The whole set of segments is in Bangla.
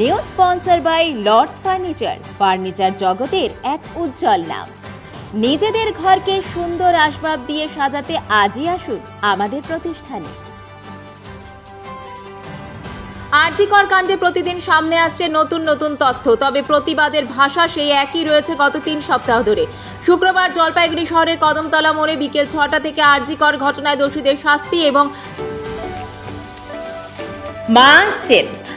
New sponsor by Lords furniture furniture জগতের এক উজ্জ্বল নাম। নিজেদের ঘরকে সুন্দর আসবাব দিয়ে সাজাতে আজই আসুন আমাদের প্রতিষ্ঠানে। আর্জিকর কাণ্ডে প্রতিদিন সামনে আসছে নতুন নতুন তথ্য, তবে প্রতিবাদের ভাষা সেই একই রয়েছে গত তিন সপ্তাহ ধরে। শুক্রবার জলপাইগুড়ি শহরের কদমতলা মোড়ে বিকেল ছটা থেকে আর্জিকর ঘটনায় দোষীদের শাস্তি এবং মা আসছেন।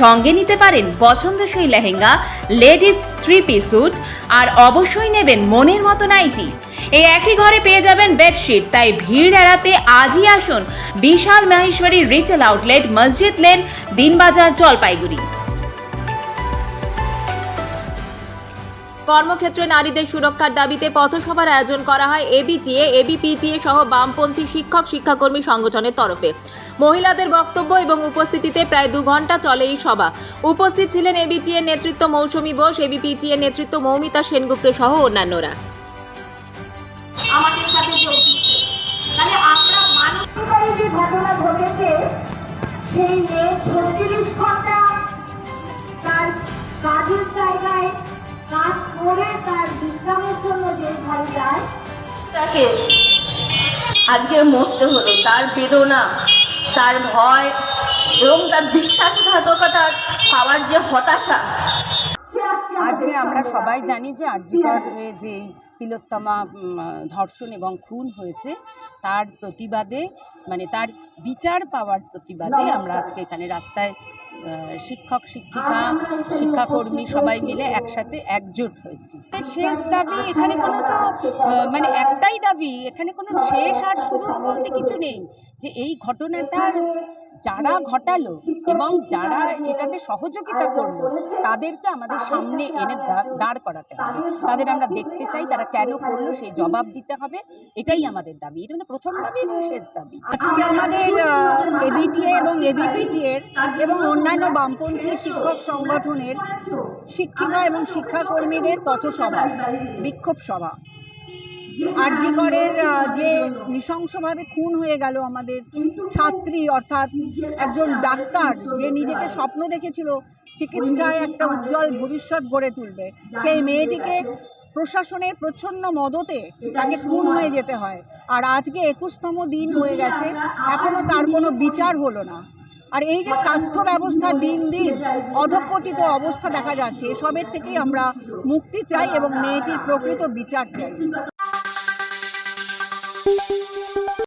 সঙ্গে নিতে পারেন পছন্দসই lehenga, ladies three piece suit আর অবশ্যই নেবেন মনের মতো নাইটি। এই একই ঘরে পেয়ে যাবেন বেডশিট তাই ভিড় এড়াতে আজই আসুন বিশাল Maheshwari retail outlet Masjid lane Dinbazar Jalpaiguri. কর্মক্ষেত্রে নারীদের সুরক্ষার দাবিতে পথসভার আয়োজন করা হয় এবিটিএ, এবিপিটিএ সহ বামপন্থী শিক্ষক, শিক্ষাকর্মী সংগঠনের তরফে। মহিলাদের বক্তব্য এবং উপস্থিতিতে প্রায় দু ঘণ্টা চলে এই সভা। উপস্থিত ছিলেন এবিটিএ নেতৃত্ব মৌসুমী বোস এবিপিটিএ নেতৃত্ব মৌমিতা সেনগুপ্ত সহ অন্যান্যরা। ঘটেছে, সেই মেয়ে ছত্রিশ ঘণ্টা তার কাজের তাকে? আজকে মরতে হলো তার বেদনা তার ভয় এবং তার বিশ্বাসঘাতকতার পাওয়ার যে হতাশা। আজকে আমরা সবাই জানি যে আর্যিকরে যে তিলোত্তমা উম, ধর্ষণ এবং খুন হয়েছে তার প্রতিবাদে মানে তার বিচার পাওয়ার প্রতিবাদে আমরা আজকে এখানে রাস্তায় শিক্ষক, শিক্ষিকা, শিক্ষাকর্মী সবাই মিলে একসাথে একজোট হয়েছি। শেষ দাবি এখানে কোনো তো মানে একটাই দাবি, এখানে কোনো শেষ আর শুরু বলতে কিছু নেই, যে এই ঘটনাটার যারা ঘটালো এবং যারা এটাতে সহযোগিতা করল, তাদেরকে আমাদের সামনে এনে দাঁড় করাতে হবে। তাদের আমরা দেখতে চাই তারা কেন করল সেই জবাব দিতে হবে, এটাই আমাদের দাবি। এটা প্রথম দাবি এবং শেষ দাবি। আজকে আমাদের এবং এবিপিটিএ এবং অন্যান্য বামপন্থী শিক্ষক সংগঠনের শিক্ষিকা এবং শিক্ষাকর্মীদের পথসভা, বিক্ষোভ সভা। আরজিকরের যে নৃশংসভাবে খুন হয়ে গেল আমাদের ছাত্রী, অর্থাৎ একজন ডাক্তার, যে নিজেকে স্বপ্ন দেখেছিল চিকিৎসায় একটা উজ্জ্বল ভবিষ্যৎ গড়ে তুলবে, সেই মেয়েটিকে প্রশাসনের প্রচ্ছন্ন মদতে তাকে খুন হয়ে যেতে হয়। আর আজকে একুশতম দিন হয়ে গেছে এখনও তার কোনো বিচার হলো না। আর এই যে স্বাস্থ্য ব্যবস্থা দিন দিন অধপতিত অবস্থা দেখা যাচ্ছে, এসবের থেকেই আমরা মুক্তি চাই এবং মেয়েটির প্রকৃত বিচার চাই।